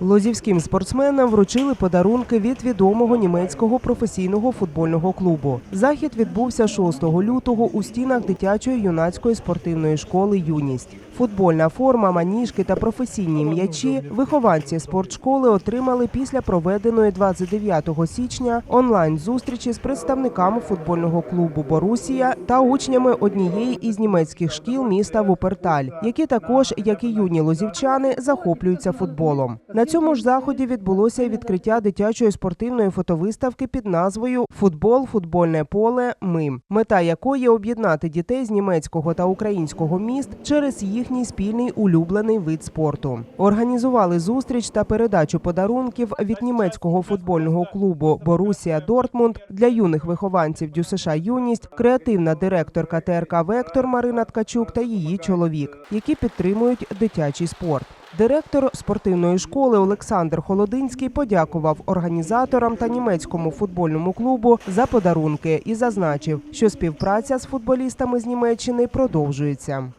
Лозівським спортсменам вручили подарунки від відомого німецького професійного футбольного клубу. Захід відбувся 6 лютого у стінах дитячої юнацької спортивної школи Юність. Футбольна форма, маніжки та професійні м'ячі вихованці спортшколи отримали після проведеної 29 січня онлайн зустрічі з представниками футбольного клубу Борусія та учнями однієї із німецьких шкіл міста Вуперталь, які також, як і юні лозівчани, захоплюються футболом. Цьому ж заході відбулося й відкриття дитячої спортивної фотовиставки під назвою Футбол, футбольне поле. Ми мета якої об'єднати дітей з німецького та українського міст через їхній спільний улюблений вид спорту. Організували зустріч та передачу подарунків від німецького футбольного клубу Борусія Дортмунд для юних вихованців ДЮСШ Юність, креативна директорка ТРК Вектор Марина Ткачук та її чоловік, які підтримують дитячий спорт. Директор спортивної школи Олександр Холодинський подякував організаторам та німецькому футбольному клубу за подарунки і зазначив, що співпраця з футболістами з Німеччини продовжується.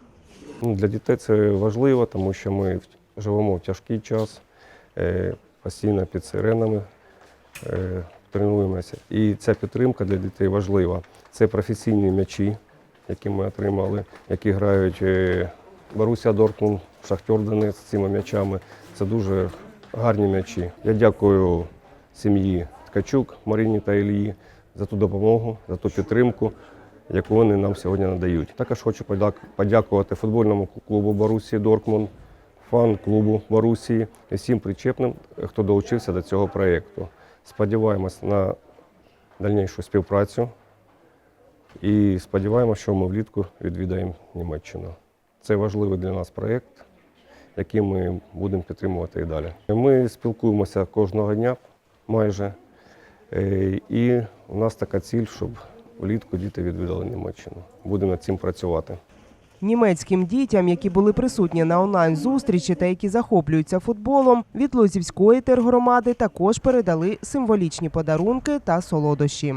Ну, Для дітей це важливо, тому що ми живемо в тяжкий час, е, постійно під сиренами е, тренуємося. І ця підтримка для дітей важлива. Це професійні м'ячі, які ми отримали, які грають е, Борусsia Дортмунд, Шахтер Донець з цими м'ячами. Це дуже гарні м'ячі. Я дякую сім'ї Ткачук, Марині та Ілії за ту допомогу, за ту підтримку яку вони нам сьогодні надають. Також хочу подяк- подякувати футбольному клубу Борусії Дортмунд, фан-клубу Борусії і всім причепним, хто долучився до цього проєкту. Сподіваємось на дальнішу співпрацю і сподіваємося, що ми влітку відвідаємо Німеччину. Це важливий для нас проєкт, який ми будемо підтримувати і далі. Ми спілкуємося кожного дня майже. Е, І у нас така ціль, щоб влітку діти відвідали Німеччину. Будемо над цим працювати. Німецьким дітям, які були присутні на онлайн зустрічі та які захоплюються футболом, від Лозівської тергромади також передали символічні подарунки та солодощі.